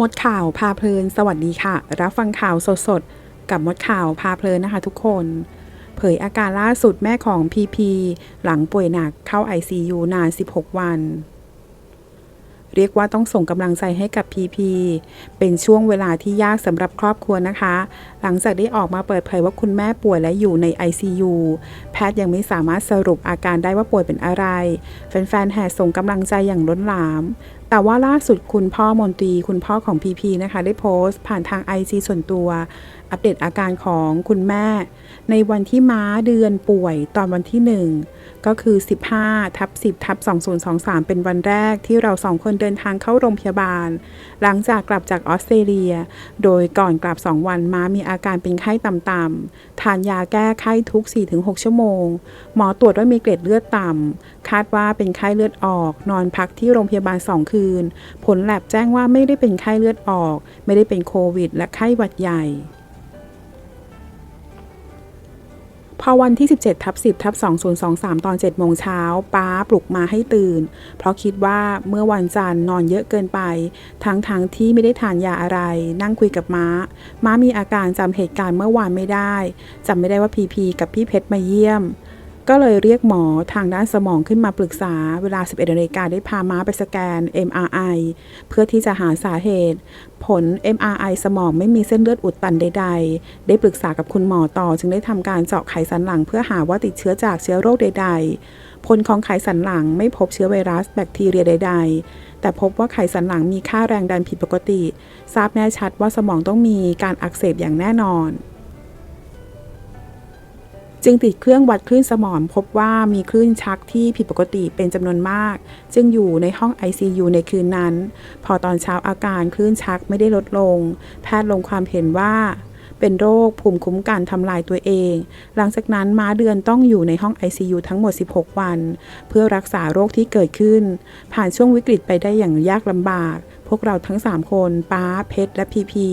มดข่าวพาเพลิน สวัสดีค่ะ รับฟังข่าวสดๆ กับมดข่าวพาเพลินนะคะทุกคน เผยอาการล่าสุดแม่ของพีพีหลังป่วยหนักเข้า ICU นาน 16 วัน เรียกว่าต้องส่งกำลังใจให้กับพีพีเป็นช่วงเวลาที่ยากสำหรับครอบครัวนะคะ หลังจากได้ออกมาเปิดเผยว่าคุณแม่ป่วยและอยู่ใน ICU แพทย์ยังไม่สามารถสรุปอาการได้ว่าป่วยเป็นอะไร แฟนๆแห่ส่งกำลังใจอย่างล้นหลาม แต่ว่าล่าสุดคุณพ่อมนตรี คุณพ่อของพีพีนะคะ ได้โพสต์ผ่านทาง IG ส่วนตัว อัปเดตอาการของคุณแม่ ในวันที่ม้าเดือนป่วยตอนวันที่ 1 ก็คือ 15ทับ10ทับ2023 เป็นวันแรกที่เราสองคนเดินทางเข้าโรงพยาบาล หลังจากกลับจากออสเตรเลีย โดยก่อนกลับ 2 วันม้ามีอาการเป็นไข้ต่ำๆทานยาแก้ไข้ทุก 4-6 ชั่วโมง หมอตรวจว่ามีเกล็ดเลือดต่ำคาดว่าเป็นไข้เลือดออก นอนพักที่โรงพยาบาล2คืนผลแลบแจ้งว่าไม่ได้เป็นไข้เลือดออก ไม่ได้เป็นโควิด และไข้หวัดใหญ่พอวันที่ 17ทับ10ทับ2023 ตอน 7 โมงเช้า ป้าปลุกมาให้ตื่น เพราะคิดว่าเมื่อวันจันทร์นอนเยอะเกินไป ทั้งๆทที่ไม่ได้ทานยาอะไร นั่งคุยกับม้า ม้ามีอาการจำเหตุการณ์เมื่อวานไม่ได้จำไม่ได้ว่าพีพีกับพี่เพชรมาเยี่ยม ก็เลยเรียกหมอทางด้านสมองขึ้นมาปรึกษาเวลา 11นาฬิกาได้พาม้าไปสแกน MRI เพื่อที่จะหาสาเหตุ ผล MRI สมองไม่มีเส้นเลือดอุดตันใด ๆ ได้ปรึกษากับคุณหมอต่อ จึงได้ทำการเจาะไขสันหลัง เพื่อหาว่าติดเชื้อจากเชื้อโรคใด ๆ ผลของไขสันหลังไม่พบเชื้อไวรัสแบคทีเรียใด ๆแต่พบว่าไขสันหลังมีค่าแรงดันผิดปกติ ทราบแน่ชัดว่าสมองต้องมีการอักเสบอย่างแน่นอน จึงติดเครื่องวัดคลื่นสมองพบว่ามีคลื่นชักที่ผิดปกติเป็นจำนวนมาก จึงอยู่ในห้อง ICU ในคืนนั้น พอตอนเช้าอาการคลื่นชักไม่ได้ลดลง แพทย์ลงความเห็นว่าเป็นโรคภูมิคุ้มกันทำลายตัวเอง หลังจากนั้นม้าเดือนต้องอยู่ในห้อง ICU ทั้งหมด 16 วัน เพื่อรักษาโรคที่เกิดขึ้น ผ่านช่วงวิกฤตไปได้อย่างยากลำบาก พวกเราทั้ง 3 คนป้าเพชรและพีพี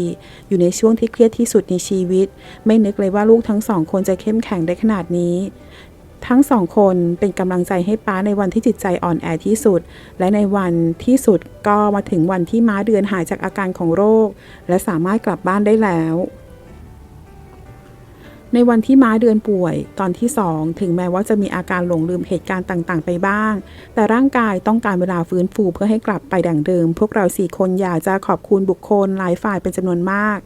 อยู่ในช่วงที่เครียดที่สุดในชีวิต ไม่นึกเลยว่าลูกทั้งสองคนจะเข้มแข็งได้ขนาดนี้ ทั้งสองคนเป็นกำลังใจให้ป้าในวันที่จิตใจอ่อนแอที่สุด และในวันที่สุดก็มาถึงวันที่ม้าเดือนหายจากอาการของโรค และสามารถกลับบ้านได้แล้ว ในวันที่ม้าเดือนป่วย ตอนที่ 2 ถึงแม้ว่าจะมีอาการหลงลืมเหตุการณ์ต่างๆ ไปบ้าง แต่ร่างกายต้องการเวลาฟื้นฟูเพื่อให้กลับไปดั่งเดิม พวกเราสี่คนอยากจะขอบคุณบุคคลหลายฝ่ายเป็นจำนวนมาก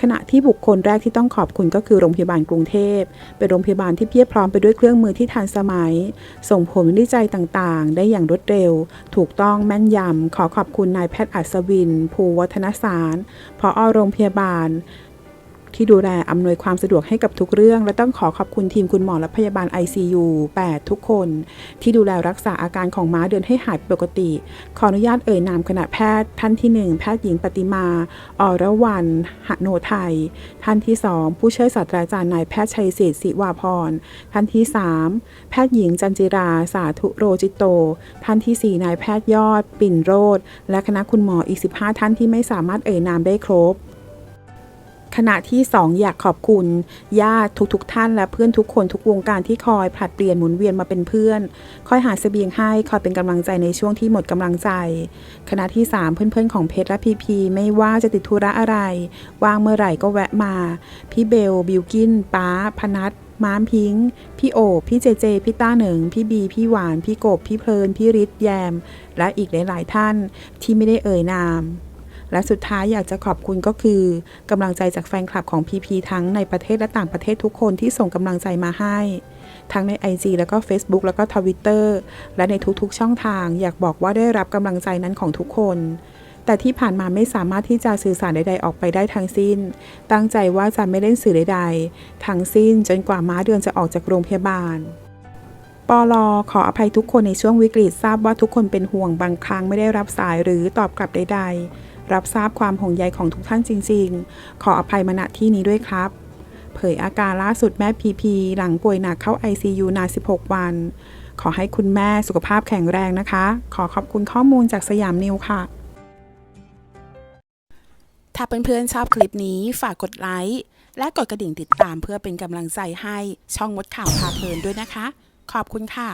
ขณะที่บุคคลแรกที่ต้องขอบคุณก็คือโรงพยาบาลกรุงเทพ เป็นโรงพยาบาลที่เพียบพร้อมไปด้วยเครื่องมือที่ทันสมัย ส่งผลวิจัยต่างๆ ได้อย่างรวดเร็ว ถูกต้องแม่นยำขอขอบคุณนายแพทย์อัศวิน ภูวัฒนสารพออโรงพยาบาล ที่ดูแลอำนวยความสะดวกให้กับทุกเรื่อง และต้องขอขอบคุณทีมคุณหมอและพยาบาล ICU 8 ทุกคน ที่ดูแลรักษาอาการของม้าเดินให้หายปกติ ขออนุญาตเอ่ยนามคณะแพทย์ ท่านที่ 1 แพทย์หญิงปฏิมา อรวรรณหโนไทย ท่านที่ 2 ผู้ช่วยศาสตราจารย์นายแพทย์ชัยศิษฐ์ศิวาพร ท่านที่ 3 แพทย์หญิงจันจิรา สาธุโรจิตโต ท่านที่ 4 นายแพทย์ยอด ปิ่นโรธและคณะคุณหมออีก 15 ท่านที่ไม่สามารถเอ่ยนามได้ครบ ณะที่2ออยากขอบคุณญาติทุกๆทท่านและเพื่อนทุกคนทุกวงการที่คอยผลัดเปลี่ยนหมุนเวียนมาเป็นเพื่อน คอยหาเสบียงให้คอยเป็นกำลังใจในช่วงที่หมดกำลังใจขณะที่ 3 เพื่อนๆของเพชรและพีพีไม่ว่าจะติดธุระอะไรว่างเมื่อไหร่ก็แวะมา พี่เบล บิวกินป้า พนัทม้ามพิง พี่โอบพี่เจเจ พี่ต้าเหนิงพี่บี พี่หวาน พี่กบ พี่เพลิน พี่ริศแยม และอีกหลาย ๆ ท่านที่ไม่ได้เอ่ยนาม และสุดท้ายอยากจะขอบคุณก็คือกำลังใจจากแฟนคลับของ PP ทั้งในประเทศและต่างประเทศทุกคนที่ส่งกำลังใจมาให้ ทั้งใน IG แล้วก็ Facebook แล้วก็ Twitter และในทุกๆช่องทาง อยากบอกว่าได้รับกำลังใจนั้นของทุกคนแต่ที่ผ่านมาไม่สามารถที่จะสื่อสารใดๆออกไปได้ทั้งสิ้น ตั้งใจว่าจะไม่เล่นสื่อใดๆ ทั้งสิ้นจนกว่าม้าเดือนจะออกจากโรงพยาบาล ปลอขออภัยทุกคนในช่วงวิกฤตทราบว่าทุกคนเป็นห่วงบางครั้งไม่ได้รับสายหรือตอบกลับใดๆ รับทราบความห่วงใยของทุกท่านจริง ๆ ขออภัยมาณที่นี้ด้วยครับ เผยอาการล่าสุดแม่พีพีหลังป่วยหนักเข้า ICU นาน 16 วัน ขอให้คุณแม่สุขภาพแข็งแรงนะคะ ขอขอบคุณข้อมูลจากสยามนิวค่ะถ้าเพื่อนๆชอบคลิปนี้ฝากกดไลค์และกดกระดิ่งติดตามเพื่อเป็นกำลังใจให้ช่องมดข่าวพาเพลินด้วยนะคะ ขอบคุณค่ะ